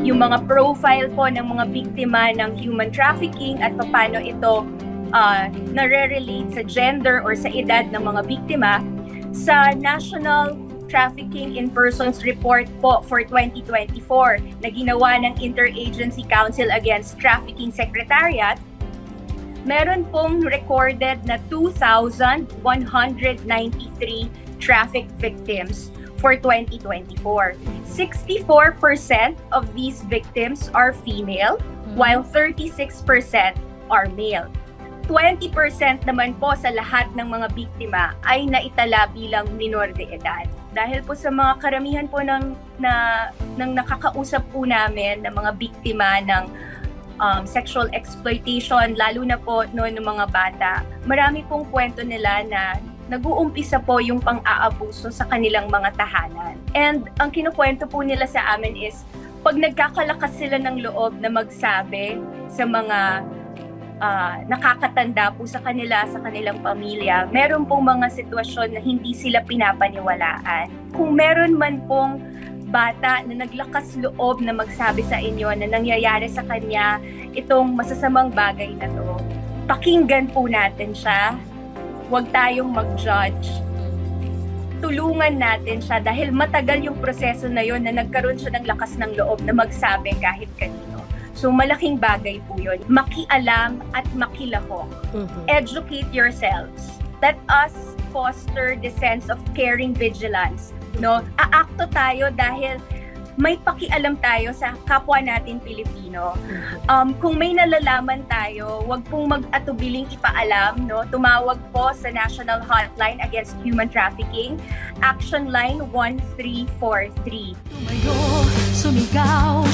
yung mga profile po ng mga biktima ng human trafficking at paano ito uh, nare-relate sa gender or sa edad ng mga biktima. Sa National Trafficking in Persons Report po for 2024 na ginawa ng Interagency Council Against Trafficking Secretariat, meron pong recorded na 2,193 traffic victims for 2024. 64% of these victims are female, while 36% are male. 20% naman po sa lahat ng mga biktima ay naitala bilang minor de edad. Dahil po sa mga karamihan po ng, na, ng nakakausap po namin ng mga biktima ng um, sexual exploitation, lalo na po noon ng mga bata, marami pong kwento nila na nag-uumpisa po yung pang-aabuso sa kanilang mga tahanan. And ang kinukwento po nila sa amin is, pag nagkakalakas sila ng loob na magsabi sa mga ah, nakakatanda po sa kanila, sa kanilang pamilya, meron pong mga sitwasyon na hindi sila pinapaniwalaan. Kung meron man pong bata na naglakas loob na magsabi sa inyo na nangyayari sa kanya itong masasamang bagay na to, pakinggan po natin siya. Huwag tayong mag-judge. Tulungan natin siya dahil matagal yung proseso na yon na nagkaroon siya ng lakas ng loob na magsabi kahit kanino. So malaking bagay po yun. Makialam at makilahok. Mhm. Educate yourselves. Let us foster the sense of caring vigilance. No? Aakto tayo dahil may pakialam tayo sa kapwa natin Pilipino. Um, kung may nalalaman tayo, wag pong mag-atubiling ipaalam, no? Tumawag po sa National Hotline Against Human Trafficking, Action Line 1343. Tumayo, sumigaw,